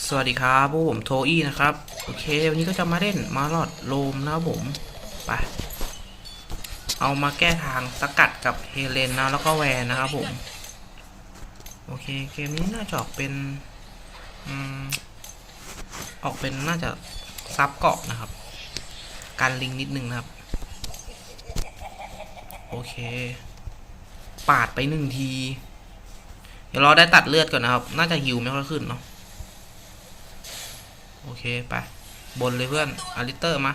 สวัสดีครับพวกผมโทอี้นะครับ โอเค วันนี้ก็จะมาเล่นมาลอดโลมนะผมไปเอามาแก้ทางสกัดกับเฮเลนนะแล้วก็แวนนะครับผม โอเค เกมนี้น่าจะออกเป็นอืมออกเป็นน่าจะซับเกาะนะครับ การลิงนิดนึงนะครับ โอเค ปาดไปหนึ่งที เดี๋ยวรอได้ตัดเลือดก่อนนะครับ น่าจะฮิวไม่ค่อยขึ้นเนาะ โอเค ไป บนเลยเพื่อนอาริเตอร์มา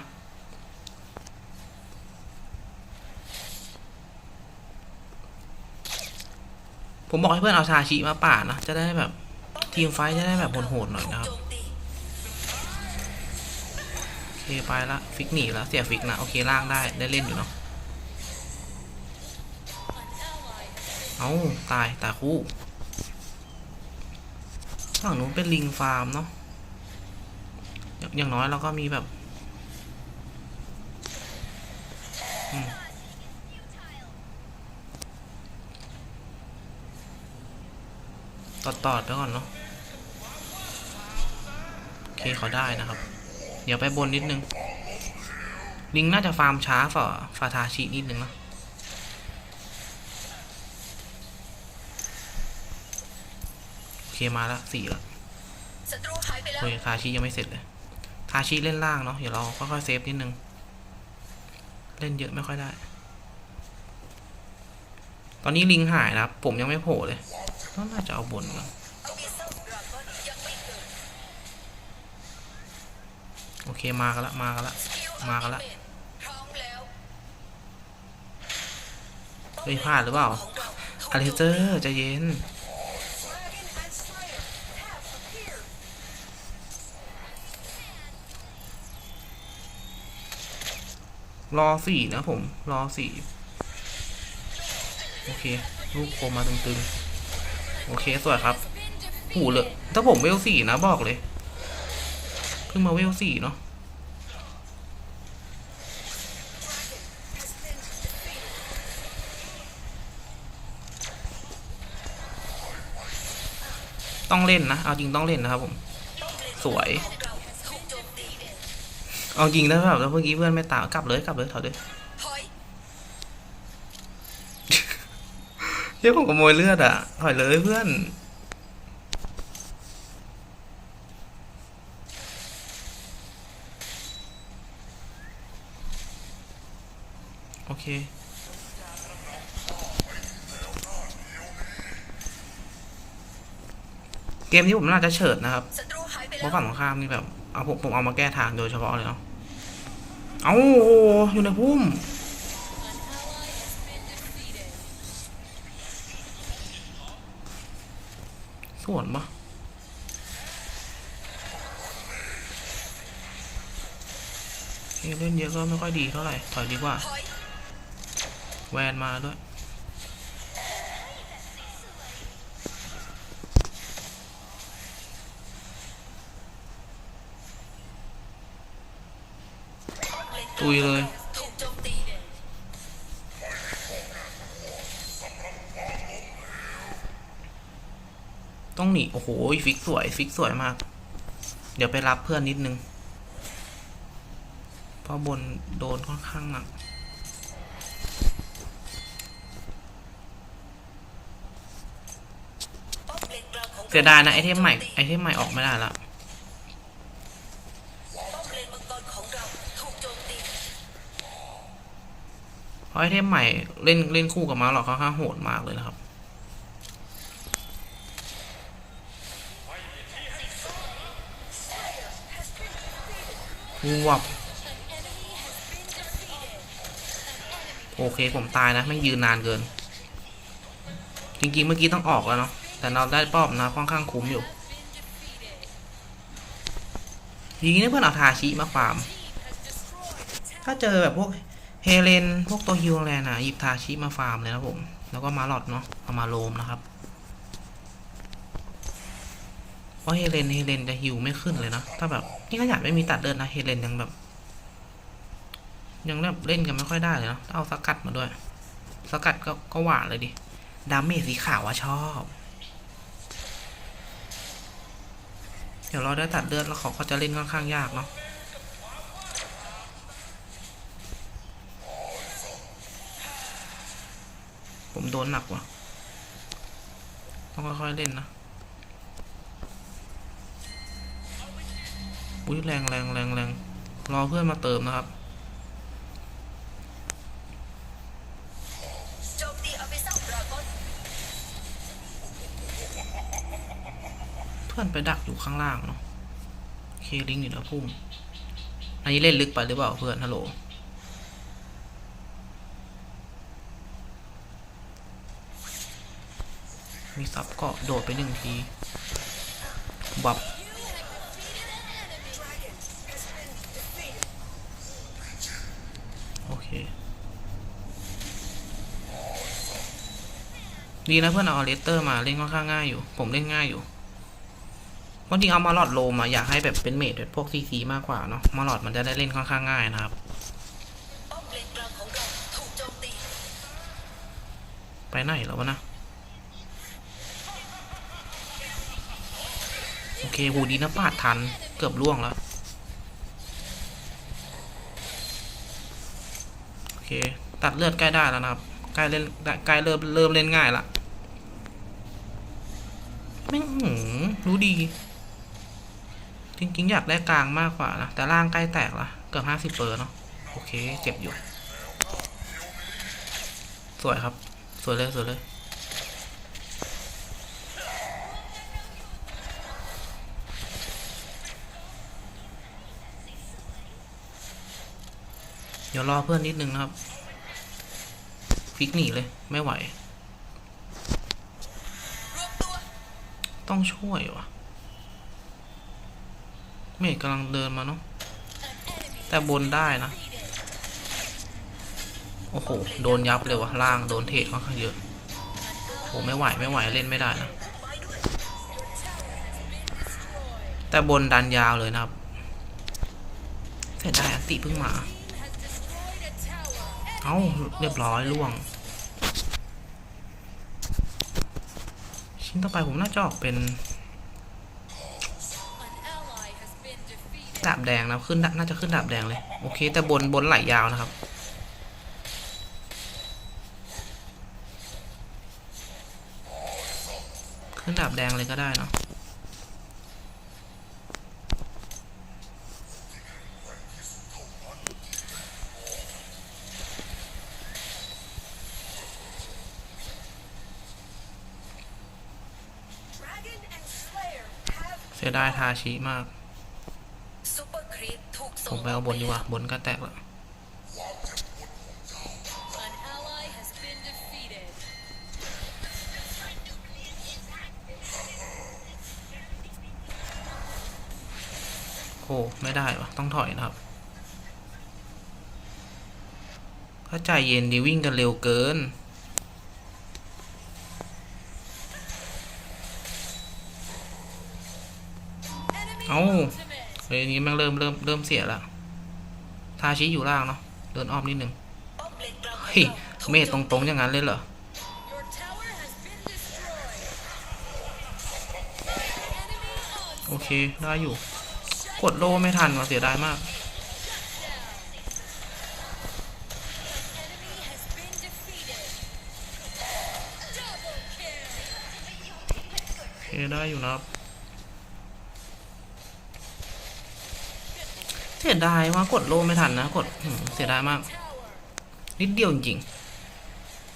ผมบอกให้เพื่อนเอาชาชิมาป่านะ จะได้แบบ ทีมไฟจะได้แบบโหดๆหน่อยนะครับ โอเค ไปละฟิกหนีแล้ว เสียฟิกนะ โอเคล่างได้ได้เล่นอยู่เนาะเอาตายตาคู่ฝั่งนู้นเป็นลิงฟาร์มเนาะ อย่างอย่างน้อยเราก็มีแบบอืมตอดตอดๆไปก่อนเนาะโอเคเขาได้นะครับ เดี๋ยวไปบนนิดนึง ลิงน่าจะฟาร์มช้าฝ่าฟาทาชินิดนึงเนอะโอเคมาแล้วสี่แล้วศัตรูหายไปแล้วโอ้ยทาชิยังไม่เสร็จเลย ทาชิเล่นล่างเนาะเดี๋ยวเราค่อยๆเซฟนิดนึง เล่นเยอะไม่ค่อยได้ ตอนนี้ลิงหายนะครับ ผมยังไม่โผล่เลยต้องน่าจะเอาบนก่อนมีเซลดราก้อนยังไม่เกิดโอเคมากันละมากันละมากันละพร้อมแล้วเฮ้ยพลาดหรือเปล่าอเราถูกอลิเจอร์จะเย็น รอสี่นะผม รอสี่โอเค ลูกโคมมาตึงๆ โอเค สวยครับ หูเลย ถ้าผมเวลสี่นะบอกเลย เพิ่งมาเวลสี่เนาะ ต้องเล่นนะ เอาจริงต้องเล่นนะครับผม สวย เอาจริงนะแบบแล้วเมื่อกี้เพื่อนไม่ตามกลับเลยกลับเลยถอยเลยถอยเฮ้ยผมขโมยเลือดอะถอยเลยเพื่อนโอเคเกมนี้ผมน่าจะเฉิดนะครับเพราะฝั่งตรงข้ามนี่แบบเอาผมผมเอามาแก้ทางโดยเฉพาะเลยเนาะ เอาอยู่ในพุ่มส่วนปะเล่นเยอะก็ไม่ค่อยดีเท่าไหร่ ถอยดีกว่า แวนมาด้วย ตุยเลยต้องหนี โอ้โห ฟิกสวย ฟิกสวยมาก เดี๋ยวไปรับเพื่อนนิดนึง เพราะบนโดนค่อนข้างหนักป้อมเลนกเสียดายนะ ไอเทมใหม่ ไอเทมใหม่ออกไม่ได้ละ ไอเทมใหม่เล่นเล่นคู่กับมาหลอกค่อนข้างโหดมากเลยนะครับ วับ โอเคผมตายนะ ไม่ยืนนานเกิน จริงๆเมื่อกี้ต้องออกแล้วเนาะ แต่เราได้ป้อมนะค่อนข้างคุ้มอยู่ทีนี้เพื่อนเอาทาชิมาฟาร์ม ถ้าเจอแบบพวก เฮเลนพวกตัวฮิวแลนด์อะหยิบทาชิมาฟาร์มเลยนะผม แล้วก็มาหลอดเนาะเอามาโลมนะครับ เพราะเฮเลนเฮเลนจะฮิวไม่ขึ้นเลยนะ ถ้าแบบนี่ขนาดไม่มีตัดเดินนะเฮเลนยังแบบ ยังแบบเล่นกันไม่ค่อยได้เลยเนาะเอาสกัดมาด้วย สกัดก็ก็หวานเลยดิดาเมจสีขาวว่าชอบ เดี๋ยวเราได้ตัดเลือดแล้วเขาก็จะเล่นค่อนข้างยากเนาะ ผมโดนหนักว่ะ ต้องค่อยๆเล่นนะอุ้ยแรงแรงแรงแรงรอเพื่อนมาเติมนะครับเมซอนดราก้อนเพื่อนไปดักอยู่ข้างล่างเนาะเคลิงอยู่นะพุ่มอันนี้เล่นลึกไปหรือเปล่าเพื่อนฮัลโหล มีซับกาะโดดไปหนึ่งทีบับโอเคดีนะเพื่อนเอาเลสเตอร์มาเล่นค่อนข้างง่ายอยู่ ผมเล่นง่ายอยู่เพราะจริงเอามาหลอดโลมาอยากให้แบบเป็นเมดแบบพวกซีซีมากกว่าเนาะมาหลอดมันจะได้เล่นค่อนข้างง่ายนะครับไปไหนแล้ววะนะ เคหูดีนะปาดทัน เกือบล่วงแล้ว โอเค ตัดเลือดใกล้ได้แล้วนะครับ ใกล้เล่นใกล้เริ่มเริ่มเล่นง่ายละแม่งหืมรู้ดี จริงๆ อยากได้กลางมากกว่านะ แต่ล่างใกล้แตกละเกือบห้าสิบเปอร์เนาะ โอเค เจ็บอยู่ สวยครับ สวยเลย สวยเลย ดี๋ยวรอเพื่อนนิดนึงนะครับฟิกหนีเลยไม่ไหววต้องช่วยวะเมฆกำลังเดินมาเนาะแต่บนได้นะ โอ้โห โดนยับเลยวะล่างโดนเทรดค่อนข้างเยอะโอ้ไม่ไหวไม่ไหวเล่นไม่ได้นะ แต่บนดันยาวเลยนะครับเสียดายอันติเพิ่งมา เอ้าเรียบร้อยล่วง ชิ้นต่อไปผมน่าจะออกเป็นดาบแดงนะขึ้นน่าจะขึ้นดาบแดงเลย โอเค แต่บนบนไหลยาวนะครับขึ้นดาบแดงเลยก็ได้เนาะ เสียดายทาชิมากซูเปอร์ครีปถูกผส่งมไปเอาบนดีกว่า บนก็แตกแล้ว An ally has been defeated. โอ้ไม่ได้วะต้องถอยนะครับถ้าใจเย็นดีวิ่งกันเร็วเกิน เฮ้ยอันนี้แม่งเริ่มเริ่มเริ่มเสียแล้วทาชิอยู่ล่างเนาะเดินอ้อมนิดนึงป้อมเฮ้ยเราถูกเมฆตรงๆอย่างนั้นเลยเหรอโอเค ได้อยู่ กดโลไม่ทันว่ะเสียดายมาก โอเค ได้อยู่นะครับ เสียดายว่ากดโลไม่ทันนะ กดเสียดายมาก นิดเดียวจริง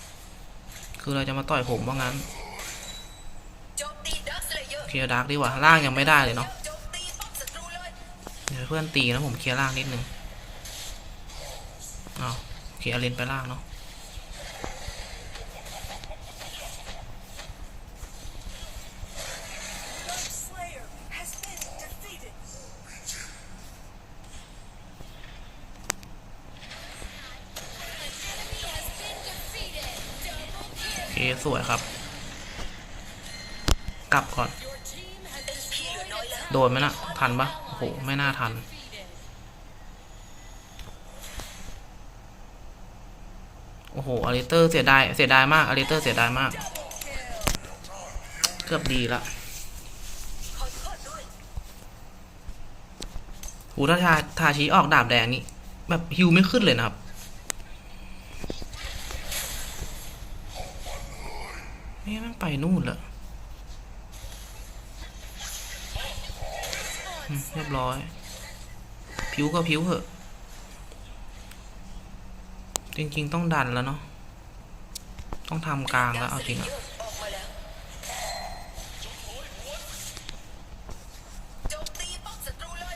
ๆ คือเราจะมาต่อยผมว่างั้นเคลียร์ดาร์กดีกว่าล่างยังไม่ได้เลยเนาะเลยเดี๋ยวเพื่อนตีนะผมเคลียร์ล่างนิดนึงเอาเคลียร์เลนไปล่างเนาะ สวยครับ กลับก่อน โดนไหมนะทันปะโอ้โห ไม่น่าทัน โอ้โหอลิเตอร์เสียดาย เสียดายมากอลิเตอร์เสียดายมาก เกือบดีละขอโทษด้วยหูถ้าทาทาชีออกดาบแดงนี่แบบฮิวไม่ขึ้นเลยนะครับ นี่แม่งไปนู่นละอืมเรียบร้อย ผิวก็ผิวเหอะ จริง ๆ ต้องดันแล้วเนาะ ต้องทำกลางแล้ว เอาจริงอะ ออกมาแล้วโจมตีป้อมศัตรูเลย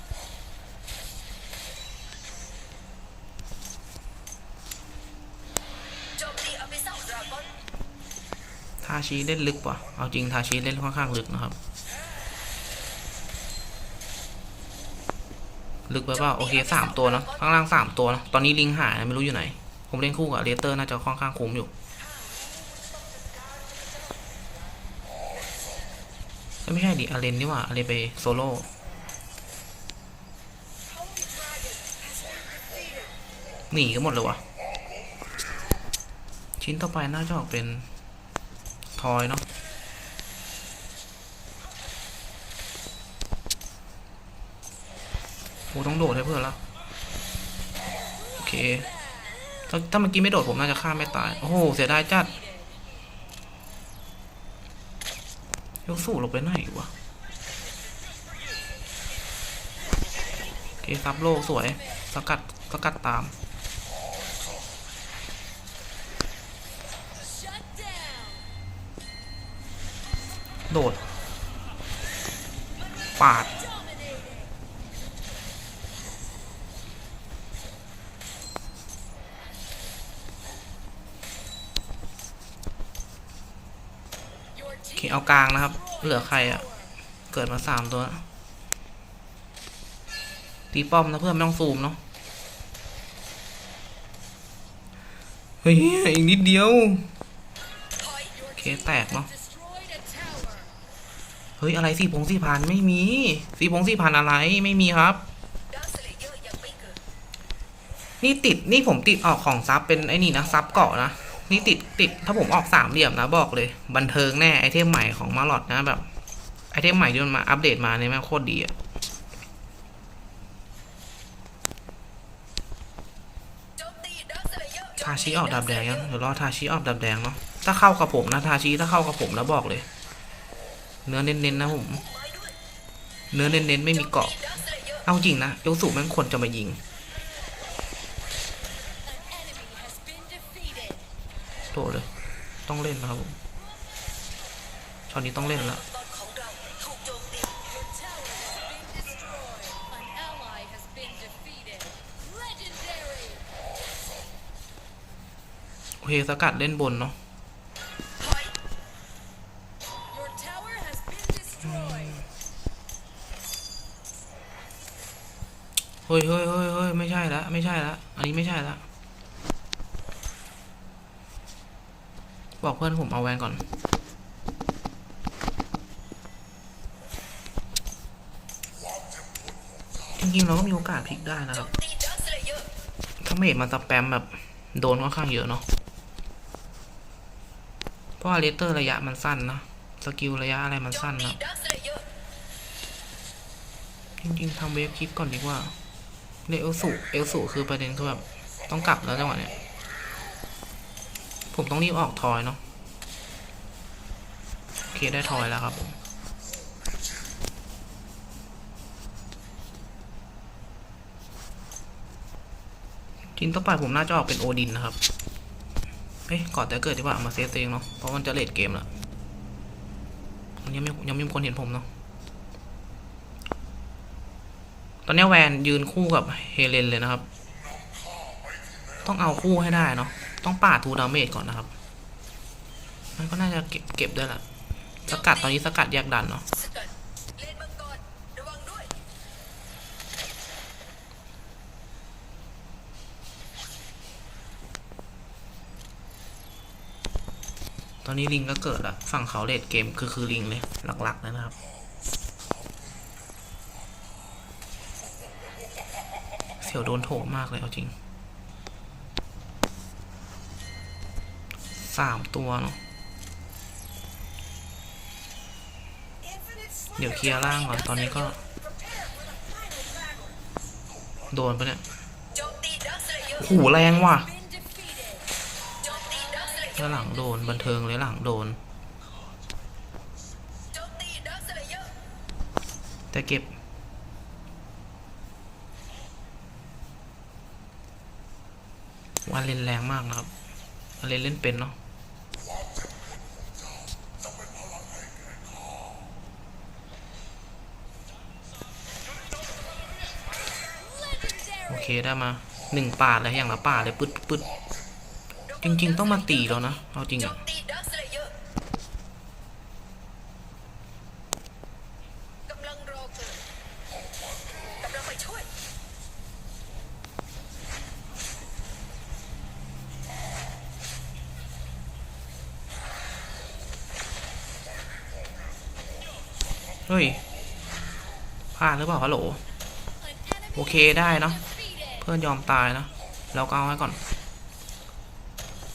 โจมตีอภิเษกดราก้อน ทา ชีเล่นลึกว่ะเอาจริงทาชีเล่นค่อนข้างลึกนะครับ ลึกไปเปล่าโอเคสามตัวเนะข้างล่างสามตัวเนะตอนนี้ลิงหายไม่รู้อยู่ไหน ผมเล่นคู่กับเรเตอร์น่าจะค่อนข้างคุ้มอยู่ไม่ใช่ดิอาเลนนี่ว่าอาเลนไปโซโล่หนีกันหมดเลยวะชิ้นต่อไปน่าจะออกเป็น อยเนาะโอ้ต้องโดดให้เพื่อนละโอเคถ้าถ้าเมื่อกี้ไม่โดดผมน่าจะฆ่าไม่ตาย โอ้โห เสียดายจัดยกสู้ลงไปไหนวะโอเคซับโลกสวย สกัด สกัดตาม โดด ปาด โอเค เอากลางนะครับ เหลือใครอะเกิดมาสามตัว ตีป้อมนะเพื่อนไม่ต้องซูมเนาะเฮ้ย อีกนิดเดียว โอเค แตกเนาะ ฮ้ยอะไรสี่พงสี่พันไม่มีสี่พงสี่พันอะไรไม่มีครับ นี่ติดนี่ผมติดออกของซับเป็นไอ้นี่นะซับเกาะนะนี่ติดติดถ้าผมออกสามเหลี่ยมนะบอกเลย บันเทิงแน่ไอเทมใหม่ของมาลอดนะแบบไอเทมใหม่ที่มันมาอัปเดตมาเนี่ยแม่งโคตรดีอะทาชิออกดาบแดงยังเดี๋ยวรอทาชิออกดาบแดงเนาะถ้าเข้ากับผมนะทาชิถ้าเข้ากับผมนะบอกเลย เนื้อเน้นๆนะผม เนื้อเน้นๆไม่มีเกาะ เอาจริงนะโยสุแม่งคนจะมายิง โตเลย ต้องเล่นนะครับผมช็อนนี้ต้องเล่นละโอเคสกัดเล่นบนเนาะ เฮ้ยเฮ้ยเฮ้ยเฮ้ยไม่ใช่ละไม่ใช่ละอันนี้ไม่ใช่ละบอกเพื่อนผมเอาแวนก่อน จริงๆ เราก็มีโอกาสพลิกได้นะครับมตีดักสเลเยอร์ถ้าเมจมันสแปมแบบโดนค่อนข้างเยอะเนาะ เพราะว่าเลเตอร์ระยะมันสั้นนะ สกิลระยะอะไรมันสั้นนะ จริงๆทำเวฟคลิปก่อนดีกว่า เนเอลสูเอลสูคือประเด็นคือแบบต้องกลับแล้วจังหวะเนี้ย ผมต้องรีบออกทอยเนาะโอเคได้ทอยแล้วครับผมทีมต่อไปผมน่าจะออกเป็นโอดินนะครับ เอ้ยก่อนแต่เกิดดีกว่ามาเซฟตัวเองเนาะ เพราะมันจะเลดเกมแล้วยังไม่ยังไม่มีคนเห็นผมเนาะ ตอนนี้แวนยืนคู่กับเฮเลนเลยนะครับ ต้องเอาคู่ให้ได้เนาะ ต้องป่าทูดาเมจก่อนนะครับ มันก็น่าจะเก็บเก็บได้ละสกัดตอนนี้สกัดแยกดันเนาะตอนนี้ลิงก็เกิดละฝั่งเขาเลดเกมคือคือลิงเลยหลักๆนะครับ เสี ยวโดนโถมากเลยเอาจริงสามตัวเนาะเดี๋ยวเคลียร์ล่างก่อน ตอนนี้ก็ โดนปะเนี่ยโจมตีดักสเลเยอร์โอ้โหแรงว่ะแล้วหลังโดน บันเทิงเลยหลังโดนจมตีดักสเลเยอร์แต่เก็บ ว่าเล่นแรงมากนะครับเล่นเล่นเป็นเนาะโอเคได้มาหนึ่งป่าเลยอย่างละป่าเลยปึ๊ดปึ๊ดจริง ๆ ต้องมาตีแล้วนะ เอาจริงอะ มตีดักสเลเยอร์กำลังรอเกิดกำลังไปช่วย เฮ้ยพลาดหรือเปล่าฮัลโหลโอเคได้เนาะเพื่อนยอมตายนะเราก็เอาไว้ก่อน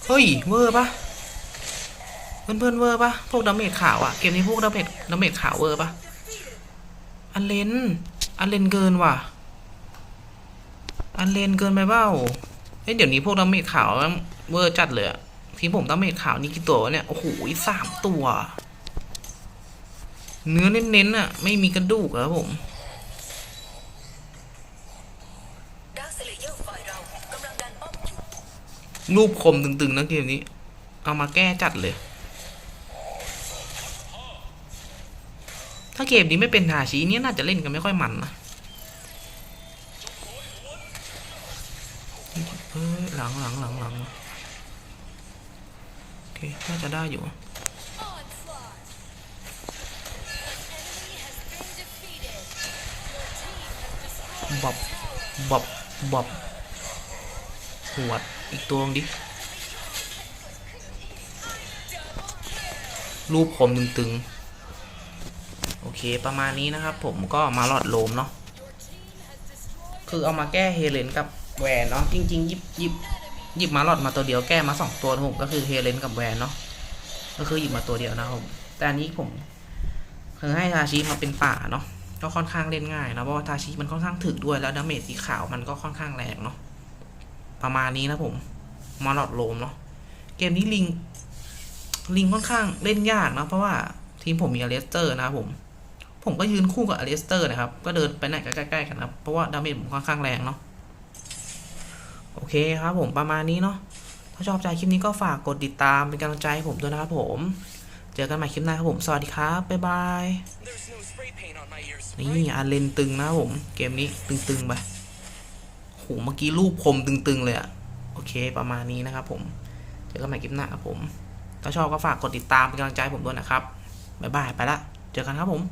เฮ้ยเวอร์ปะเพื่อนเพื่อนเวอร์ปะพวกดาเมจขาวอะเกมนี้พวกดาเมจดาเมจขาวเวอร์ปะอันเลนอันเลนเกินว่ะ อันเลนเกินไปเปล่าเอ้ยเดี๋ยวนี้พวกดาเมจขาวเวอร์จัดเลยอะทีผมดาเมจขาวนี่กี่ตัววะเนี่ยโอ้โหสามตัว เนื้อเน้นๆอะไม่มีกระดูกครับผมรูปคมตึงๆนะเกมนี้ เอามาแก้จัดเลย ถ้าเกมนี้ไม่เป็นทาชีเนี่ยน่าจะเล่นกันไม่ค่อยมันนะเอ้ยหลังหลังหลังหลังโอเคน่าจะได้อยู่ บอบบอบบอบหวดอีกตัวนึงดิรูปคมตึงๆ โอเคประมาณนี้นะครับ ผมก็มาหลอดโลมเนาะคือเอามาแก้เฮเลนกับแวนเนาะจริง ๆ ยิบยิบหยิบมาหลอดมาตัวเดียวแก้มาสองตัวนะผมก็คือเฮเลนกับแวนเนาะก็คือหยิบมาตัวเดียวนะครับผมแต่อันนี้ผมคือให้ทาชิมาเป็นป่าเนาะ ก็ค่อนข้างเล่นง่ายนะเพราะว่าทาชิมันค่อนข้างถึกด้วยแล้วดาเมจสีขาวมันก็ค่อนข้างแรงเนาะประมาณนี้นะผมมาหลอดโลมเนาะเกมนี้ลิงลิงค่อนข้างเล่นยากนะเพราะว่าทีมผมมีอเลสเตอร์นะครับผม ผมก็ยืนคู่กับอเลสเตอร์นะครับ ก็เดินไปไหนใกล้ๆกันนะเพราะว่าดาเมจผมค่อนข้างแรงเนาะโอเคครับผมประมาณนี้เนาะถ้าชอบใจคลิปนี้ก็ฝากกดติดตามเป็นกำลังใจให้ผมด้วยนะครับผม เจอกันใหม่คลิปหน้าครับผม สวัสดีครับ บ๊ายบาย นี่อาเลนตึงนะผม เกมนี้ตึงๆไปโหเมื่อกี้รูปคมตึงๆเลยอะโอเคประมาณนี้นะครับผม เจอกันใหม่คลิปหน้าครับผม ถ้าชอบก็ฝากกดติดตามเป็นกำลังใจผมด้วยนะครับ บ๊ายบายไปละ เจอกันครับผม